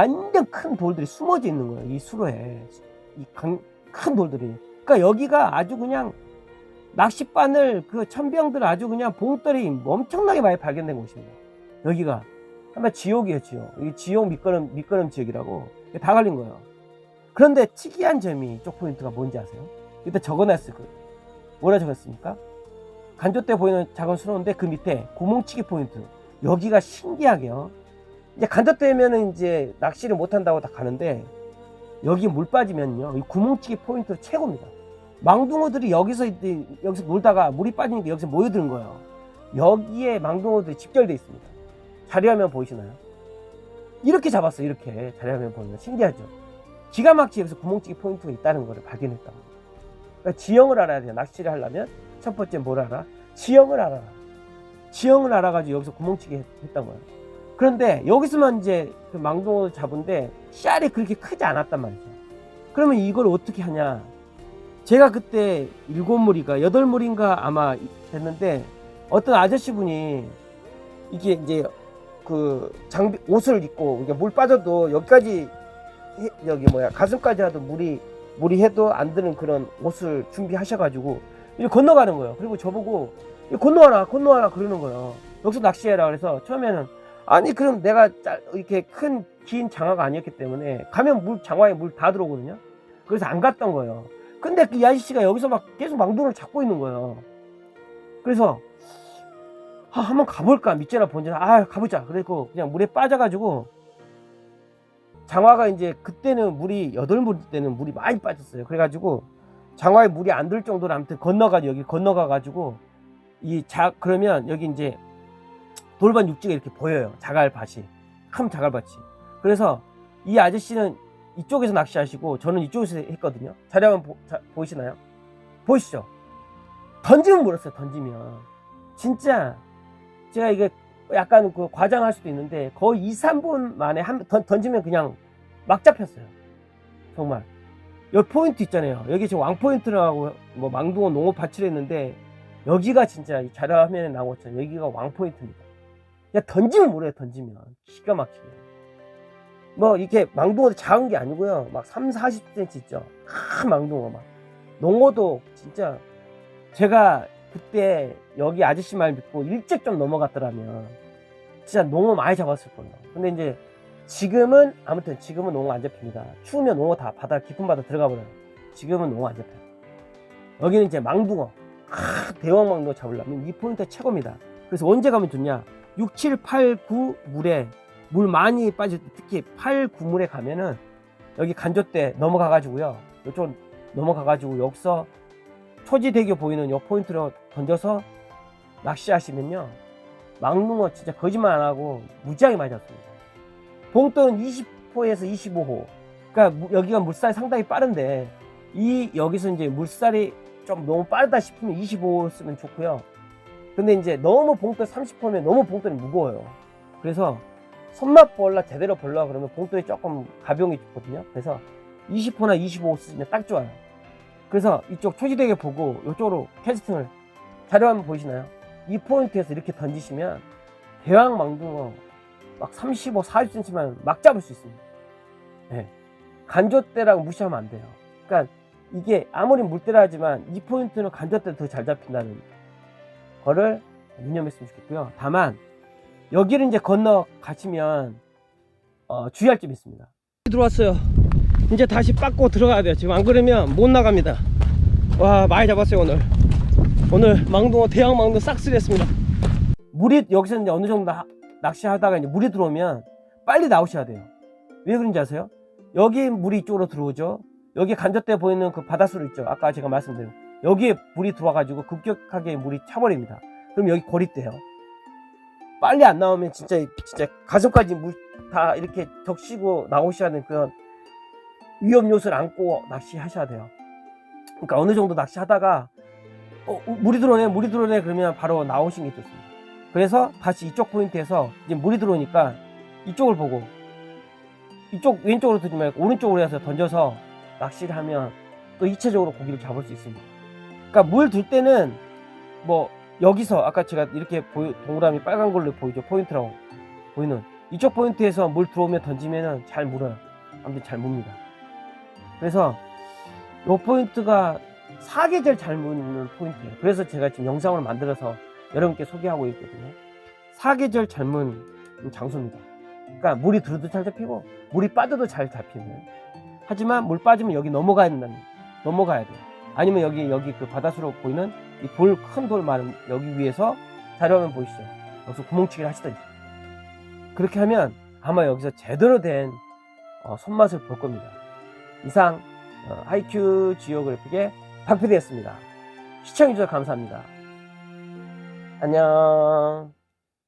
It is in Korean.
완전 큰 돌들이 숨어져 있는 거예요. 이 수로에 이 큰 돌들이. 그러니까 여기가 아주 그냥 낚싯바늘 그 천병들 아주 그냥 봉돌이 엄청나게 많이 발견된 곳입니다. 여기가 한번 지옥이에요, 지옥. 이 지옥 밑거름 밑거름 지역이라고 다 갈린 거예요. 그런데 특이한 점이 이쪽 포인트가 뭔지 아세요? 일단 적어놨을 거예요. 뭐라 적었습니까? 간조 때 보이는 작은 수로인데 그 밑에 구멍치기 포인트. 여기가 신기하게요. 이제 간조 때면은 이제 낚시를 못 한다고 다 가는데 여기 물 빠지면요. 이 구멍치기 포인트 최고입니다. 망둥어들이 여기서 여기서 놀다가 물이 빠지니까 여기서 모여드는 거예요. 여기에 망둥어들이 집결돼 있습니다. 자리화면 보이시나요? 이렇게 잡았어요. 이렇게 자리화면 보면 신기하죠. 기가 막히게 여기서 구멍치기 포인트가 있다는 것을 발견했다고. 그러니까 지형을 알아야 돼요. 낚시를 하려면 첫 번째 뭘 알아? 지형을 알아라. 지형을 알아가지고 여기서 구멍치기 했- 했던 거예요. 그런데 여기서만 이제 그 망둥어 잡은데 씨알이 그렇게 크지 않았단 말이죠. 그러면 이걸 어떻게 하냐? 제가 그때 일곱 무리가 여덟 무리인가 아마 됐는데 어떤 아저씨 분이 이게 이제 그 장비 옷을 입고 이게 물 빠져도 여기까지 해- 여기 뭐야 가슴까지 해도 물이 물이 해도 안 드는 그런 옷을 준비하셔가지고 이제 건너가는 거예요. 그리고 저보고 건너와라 건너와라 그러는 거예요. 여기서 낚시해라 그래서 처음에는 아니 그럼 내가 짤- 이렇게 큰 긴 장화가 아니었기 때문에 가면 물 장화에 물 다 들어오거든요. 그래서 안 갔던 거예요. 근데 그이 아저씨가 여기서 막 계속 망둥어를 잡고 있는 거예요. 그래서 아, 한번 가볼까 밑제나 본제나 아 가보자. 그래고 그냥 물에 빠져가지고 장화가 이제 그때는 물이 여덟 물 때는 물이 많이 빠졌어요. 그래가지고 장화에 물이 안 들 정도로 아무튼 건너가지고 여기 건너가가지고 이 자 그러면 여기 이제 돌반 육지가 이렇게 보여요. 자갈밭이 큰 자갈밭이. 그래서 이 아저씨는 이쪽에서 낚시하시고 저는 이쪽에서 했거든요. 자료 한번 보, 자, 보이시나요? 보이시죠? 던지면 물었어요. 던지면 진짜 제가 이게 약간 그 과장할 수도 있는데 거의 2, 3분 만에 한 던, 던지면 그냥 막 잡혔어요. 정말. 여기 포인트 있잖아요. 여기 지금 왕포인트라고 뭐 망둥어 농어 파출했는데 여기가 진짜 이 자료 화면에 나온 것처럼 여기가 왕포인트입니다. 그냥 던지면 뭐래요, 던지면. 기가 막히게. 뭐 이렇게 망둥어도 작은 게 아니고요. 막 3, 40cm 있죠. 큰 망둥어 막. 농어도 진짜 제가 그때 여기 아저씨 말 믿고 일찍 좀 넘어갔더라면 진짜 농어 많이 잡았을 거예요. 근데 이제 지금은 아무튼 지금은 농어 안 잡힙니다. 추우면 농어 다 바다 깊은 바다 들어가 버려요. 지금은 농어 안 잡혀요. 여기는 이제 망둥어, 아, 대왕 망둥어 잡으려면 이 포인트 최고입니다. 그래서 언제 가면 좋냐? 6, 7, 8, 9 물에 물 많이 빠질 때 특히 8, 9물에 가면은 여기 간조대 넘어가 가지고요. 이쪽 넘어가 가지고 여기서 초지대교 보이는 요 포인트로 던져서 낚시하시면요. 망둥어 진짜 거짓말 안 하고 무지하게 많이 잡습니다. 봉돌은 20호에서 25호. 그러니까 무- 여기가 물살이 상당히 빠른데 이 여기서 이제 물살이 좀 너무 빠르다 싶으면 25호 쓰면 좋고요. 근데 이제 너무 봉돌 30호면 너무 봉돌이 무거워요. 그래서 손맛 볼라 제대로 볼라 그러면 봉돌이 조금 가벼운 게 좋거든요. 그래서 20호나 25호 쓰시면 딱 좋아요. 그래서 이쪽 초지대게 보고 이쪽으로 캐스팅을 자료 한번 보이시나요? 이 포인트에서 이렇게 던지시면 대왕 망둥어 막 35, 40cm만 막 잡을 수 있습니다. 네. 간조대랑 무시하면 안 돼요. 그러니까 이게 아무리 물대라 하지만 이 포인트는 간조대 더잘 잡힌다는 거를 유념했으면 좋겠고요. 다만 여기를 이제 건너 가시면 어, 주의할 점이 있습니다. 들어왔어요. 이제 다시 빠고 들어가야 돼요. 지금 안 그러면 못 나갑니다. 와 많이 잡았어요 오늘. 오늘 망둥어 대왕 망둥어 싹쓸이 했습니다. 물이 여기서 이제 어느 정도 나- 낚시하다가 이제 물이 들어오면 빨리 나오셔야 돼요. 왜 그런지 아세요? 여기 물이 이쪽으로 들어오죠. 여기 간접대 보이는 그 바닷수로 있죠. 아까 제가 말씀드린 여기에 물이 들어와가지고 급격하게 물이 차버립니다. 그럼 여기 고립돼요. 빨리 안 나오면 진짜 진짜 가슴까지 물 다 이렇게 적시고 나오셔야 하는 그런 위험 요소를 안고 낚시하셔야 돼요. 그러니까 어느 정도 낚시하다가 어, 물이 들어오네, 물이 들어오네 그러면 바로 나오시는 게 좋습니다. 그래서 다시 이쪽 포인트에서 이제 물이 들어오니까 이쪽을 보고 이쪽 왼쪽으로 들지 말고 오른쪽으로 해서 던져서 낚시를 하면 또 이체적으로 고기를 잡을 수 있습니다. 그러니까 물들 때는 뭐 여기서 아까 제가 이렇게 보이, 동그라미 빨간 걸로 보이죠 포인트라고 보이는 이쪽 포인트에서 물 들어오면 던지면은 잘 물어요. 아무튼 잘 묻니다. 그래서 요 포인트가 사계절 잘 묻는 포인트예요. 그래서 제가 지금 영상을 만들어서 여러분께 소개하고 있거든요. 사계절 잘 묻는 장소입니다. 그러니까 물이 들어도 잘 잡히고 물이 빠져도 잘 잡히는. 하지만 물 빠지면 여기 넘어가야 된다는 넘어가야 돼요. 아니면 여기 여기 그 바닷수로 보이는 이 돌 큰 돌 많은 여기 위에서 자료화면 보이시죠? 여기서 구멍치기를 하시든지 그렇게 하면 아마 여기서 제대로 된 어, 손맛을 볼 겁니다. 이상 어, 하이큐 지오그래픽의 박PD였습니다. 시청해주셔서 감사합니다. 안녕.